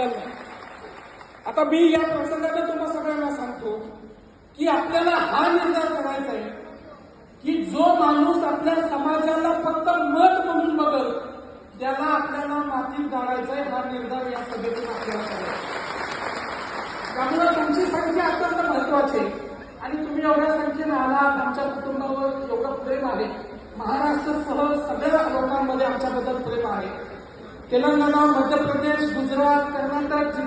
आपल्याला आता मी या प्रसंगाने तुम्हाला सगळ्यांना सांगतो की आपल्याला हा निर्धार करायचा आहे की जो माणूस आपल्या समाजाला फक्त मत म्हणून बघल त्याला आपल्याला मातीत गाडायचा आहे हा निर्धार या सभेतून आपल्याला करायचा त्यामुळे तुमची संख्या अत्यंत महत्वाची आहे. आणि तुम्ही एवढ्या संख्येने आलात आमच्या कुटुंबावर एवढं प्रेम आहे. महाराष्ट्रासह सगळ्या लोकांमध्ये आमच्याबद्दल प्रेम आहे. तेलंगणा मध्य प्रदेश गुजरात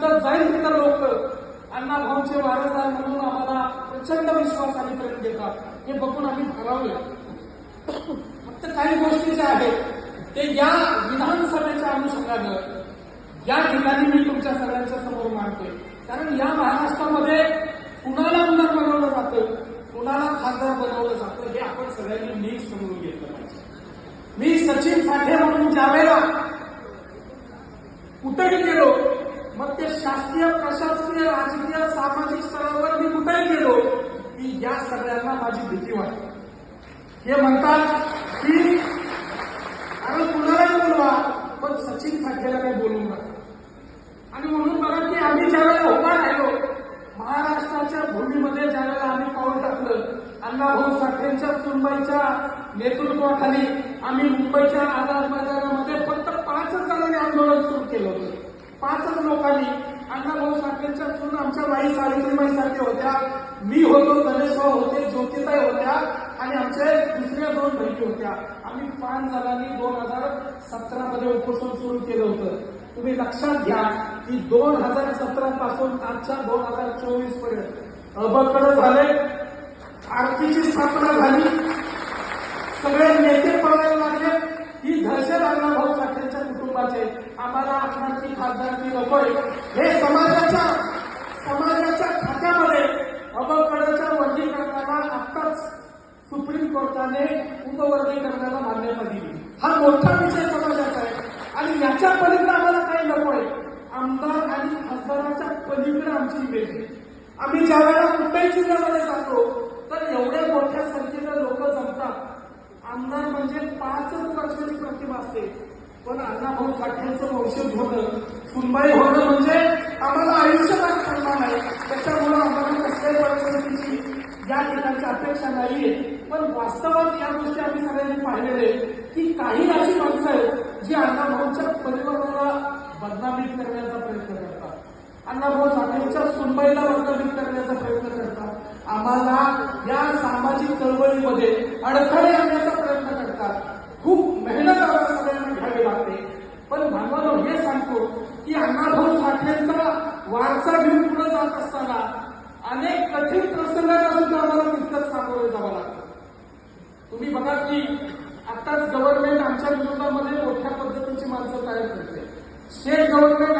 नंतर जाईल तिथं लोक अण्णाभाऊंचे वारसदार म्हणून आम्हाला प्रचंड विश्वास आणि प्रेम देतात. हे बघून आम्ही भारावले फक्त काही गोष्टी ज्या आहेत. ते या विधानसभेच्या अनुषंगानं या ठिकाणी मी तुमच्या सगळ्यांच्या समोर मांडतोय. कारण या महाराष्ट्रामध्ये कुणाला आमदार बनवलं जातं? कुणाला खासदार बनवलं जातं? हे आपण सगळ्यांनी नीट समजून घेतलं पाहिजे. मी सचिन साठे म्हणून ज्यावेळेला कुठेही गेलो मग ते शासकीय प्रशासकीय राजकीय सामाजिक स्तरावर मी कुठेही गेलो की या सगळ्यांना माझी भीती वाटते. हे म्हणतात की अरे कुणालाही बोलवा पण सचिन साठेला काही बोलून नका. आणि म्हणून बघा की आम्ही ज्यावेळेला उभा राहिलो महाराष्ट्राच्या भूमीमध्ये ज्यावेळेला आम्ही पाऊल टाकलं अण्णाभाऊ साठेंच्या सुनबाईच्या नेतृत्वाखाली आम्ही मुंबईच्या आझाद मैदानामध्ये फक्त पाचच जणांनी आंदोलन सुरू केलं होतं. पाचच लोकांनी अण्णा साठेंच्या सून आमच्या बाई सावित्रीबाई सारख्या होत्या. मी होतो गणेशभाऊ होते ज्योतिताई होत्या आणि आमच्या दुसऱ्या दोन बहिणी होत्या. आम्ही पाच जणांनी दोन हजार सतरा मध्ये उपोषण सुरू केलं होतं. तुम्ही लक्षात घ्या की दोन हजार सतरा पासून आजच्या दोन हजार चोवीसपर्यंत अबकडे झाले आरतीची स्थापना झाली. सगळे नेते पळायला लागले ही दहशत अण्णाभाऊ साठेंच्या कुटुंबाचे आम्हाला आमदारकी खासदारकी नकोय. हे समाजाच्या समाजाच्या खात्यामध्ये अबकडच्या वर्गीकरणाला आत्ताच सुप्रीम कोर्टाने उपवर्गीकरणाला मान्यता दिली. हा मोठा विषय समाजाचा आहे. आणि याच्या पलीकडे आम्हाला काही नकोय. आमदार आणि खासदाराच्या पलीकडे आमची इमेज आहे. आम्ही ज्या वेळेला कुठल्याही जिल्ह्यामध्ये जातो तर एवढ्या मोठ्या संख्येनं लोक जमतात. आमदार म्हणजे पाचच वर्षाची प्रतिभा पण अण्णाभाऊ साठेंचं वंशज होणं सुनबाई होणं म्हणजे आम्हाला आयुष्यभर सन्मान आहे. त्याच्यामुळं आम्हाला कसल्याही परिस्थितीची या ठिकाणची अपेक्षा नाहीये. पण वास्तवात या गोष्टी आम्ही सगळ्यांनी पाहिलेले की काही अशी माणसं आहेत जी अण्णाभाऊच्या परिवाराला बदनामी करण्याचा प्रयत्न करतात. अण्णाभाऊ साठेंच्या सुनबाईला बदनामी करण्याचा प्रयत्न करतात. आम्हाला या सामाजिक चळवळीमध्ये अडथळे आणण्याचा प्रयत्न वारसा घेऊन पुढे जात असताना अनेक कठीण प्रसंगांना सुद्धा आम्हाला तितकंच सामोरे जावं लागतं. तुम्ही बघा की आताच गव्हर्नमेंट आमच्या विरोधामध्ये मोठ्या पद्धतीची माणसं तयार करते. State government